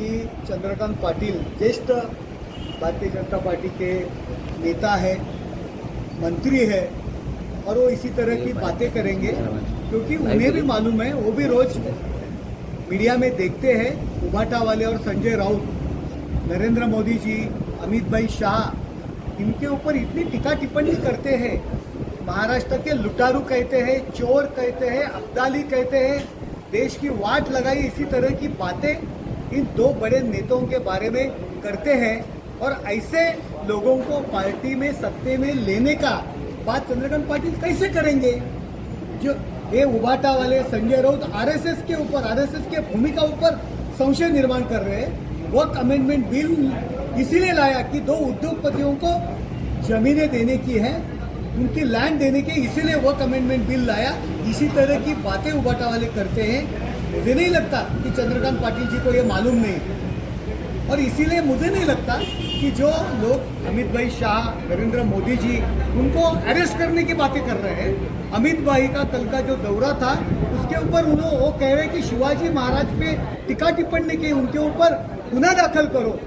कि चंद्रकांत पाटिल ज्येष्ठ भारतीय जनता पार्टी के नेता है, मंत्री है, और वो इसी तरह की बातें करेंगे, क्योंकि उन्हें भी मालूम है, वो भी रोज मीडिया में देखते हैं उभाटा वाले और संजय राउत, नरेंद्र मोदी जी, अमित भाई शाह, इनके ऊपर इतनी टीका टिप्पणी करते हैं, महाराष्ट्र के लुटारू कहते हैं, चोर कहते हैं, अब्दाली कहते हैं, देश की वाट लगाई इसी तरह की बातें इन दो बड़े नेताओं के बारे में करते हैं और ऐसे लोगों को पार्टी में सत्ते में लेने का बात चंद्रकांत पाटिल कैसे करेंगे? जो ये उबाटा वाले संजय राउत आरएसएस के ऊपर, आरएसएस के भूमिका ऊपर संशय निर्माण कर रहे हैं। वर्क अमेंडमेंट बिल इसीलिए लाया कि दो उद्योगपतियों को जमीनें देने की है, उनकी लैंड देने के इसीलिए वर्क अमेंडमेंट बिल लाया। इसी तरह की बातें उबाटा वाले करते हैं। मुझे नहीं लगता कि चंद्रकांत पाटिल जी को ये मालूम नहीं। और इसीलिए मुझे नहीं लगता कि जो लोग अमित भाई शाह, नरेंद्र मोदी जी, उनको अरेस्ट करने की बातें कर रहे हैं, अमित भाई का कल का जो दौरा था, उसके ऊपर उन्होंने वो कह रहे हैं कि शिवाजी महाराज पे टीका टिप्पणी की, उनके ऊपर गुना दाखिल करो।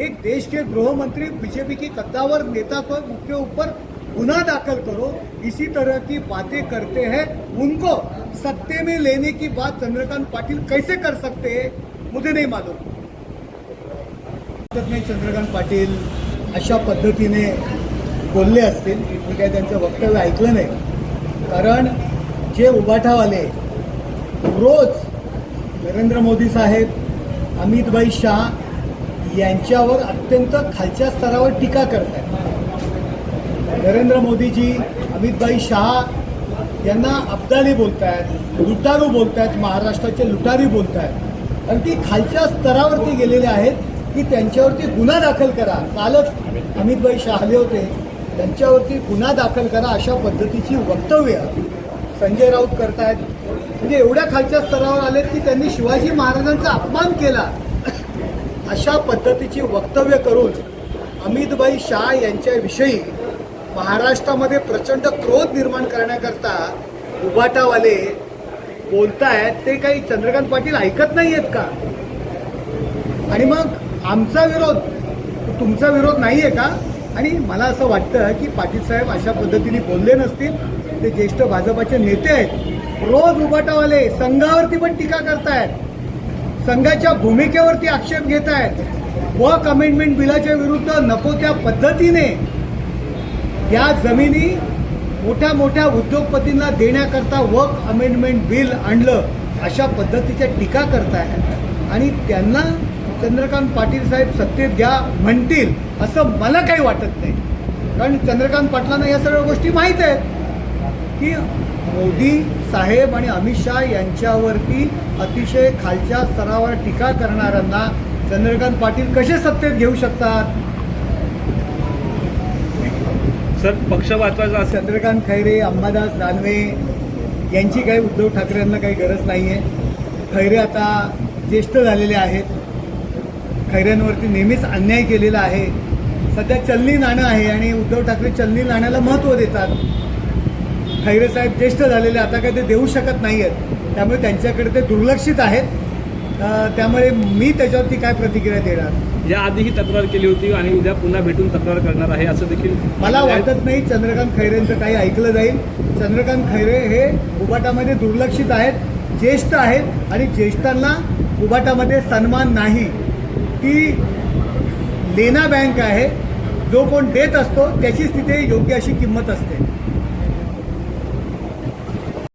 एक देश के गृह मंत्री बीजेपी की कद्दावर नेता को उनके ऊपर गुना दाखिल करो. इसी तरह की बातें करते हैं. उनको सत्ते में लेने की बात चंद्रकांत पाटिल कैसे कर सकते हैं मुझे नहीं मालूम. नाही चंद्रकांत पाटील अशा पद्धतीने बोलले असतील. मी काही त्यांचं वक्तव्य ऐकलं नाही. कारण जे उबाठावाले रोज नरेंद्र मोदी साहेब अमितभाई शाह यांच्यावर अत्यंत खालच्या स्तरावर टीका करत आहेत नरेंद्र मोदीजी अमितभाई शहा यांना अब्दाली बोलतायत लुटारू बोलतायत महाराष्ट्राचे लुटारी बोलतायत. आणि ती खालच्या स्तरावरती गेलेले आहेत की त्यांच्यावरती गुन्हा दाखल करा. कालच अमितभाई शहाले आले होते. त्यांच्यावरती गुन्हा दाखल करा अशा पद्धतीची वक्तव्य संजय राऊत करतायत. म्हणजे एवढ्या खालच्या स्तरावर आलेत की त्यांनी शिवाजी महाराजांचा अपमान केला. अशा पद्धतीची वक्तव्य करून अमितभाई शाह यांच्याविषयी महाराष्ट्रामध्ये प्रचंड क्रोध निर्माण करण्याकरता उबाटावाले बोलतायत ते काही चंद्रकांत पाटील ऐकत नाही आहेत का? आणि मग आमचा विरोध तुमचा विरोध नाही आहे का? आणि मला असं वाटतं की पाटील साहेब अशा पद्धतीने बोलले नसतील ते ज्येष्ठ भाजपाचे नेते आहेत. रोज उबाटावाले संघावरती पण टीका करतायत. संघाच्या भूमिकेवरती आक्षेप घेत आहेत व अमेंडमेंट बिलाच्या विरुद्ध नको त्या पद्धतीने या जमिनी मोठ्या मोठ्या उद्योगपतींना देण्याकरता वर्क अमेंडमेंट बिल आणलं अशा पद्धतीच्या टीका करतायत आणि त्यांना चंद्रकांत पाटील साहेब सत्तेत घ्या म्हणतील असं मला काही वाटत नाही. कारण चंद्रकांत पाटलांना या सगळ्या गोष्टी माहीत आहेत. की मोदी साहेब आणि अमित शहा यांच्यावरती अतिशय खालच्या स्तरावर टीका करणाऱ्यांना चंद्रकांत पाटील कसे सत्तेत घेऊ शकतात? सर पक्ष वाचवायचा चंद्रकांत खैरे अंबादास दानवे यांची काही उद्धव ठाकरेंना काही गरज नाही आहे खैरे आता ज्येष्ठ झालेले आहेत. खैऱ्यांवरती नेहमीच अन्याय केलेला आहे. सध्या चलनी नाणं आहे आणि उद्धव ठाकरे चलनी नाण्याला महत्त्व देतात. खैरे साहेब ज्येष्ठ झालेले आता काही ते देऊ शकत नाही आहेत त्यामुळे त्यांच्याकडे ते दुर्लक्षित आहेत. त्यामुळे मी त्याच्यावरती काय प्रतिक्रिया देणार? याआधी ही तक्रार केली होती आणि उद्या पुन्हा भेटून तक्रार करणार आहे असं देखील मला वाटत नाही चंद्रकांत खैरेंचं काही ऐकलं जाईल. चंद्रकांत खैरे हे उबाटामध्ये दुर्लक्षित आहेत ज्येष्ठ आहेत आणि ज्येष्ठांना उबाटामध्ये सन्मान नाही. ती लेना बँक आहे जो कोण देत असतो त्याचीच तिथे योग्य अशी किंमत असते.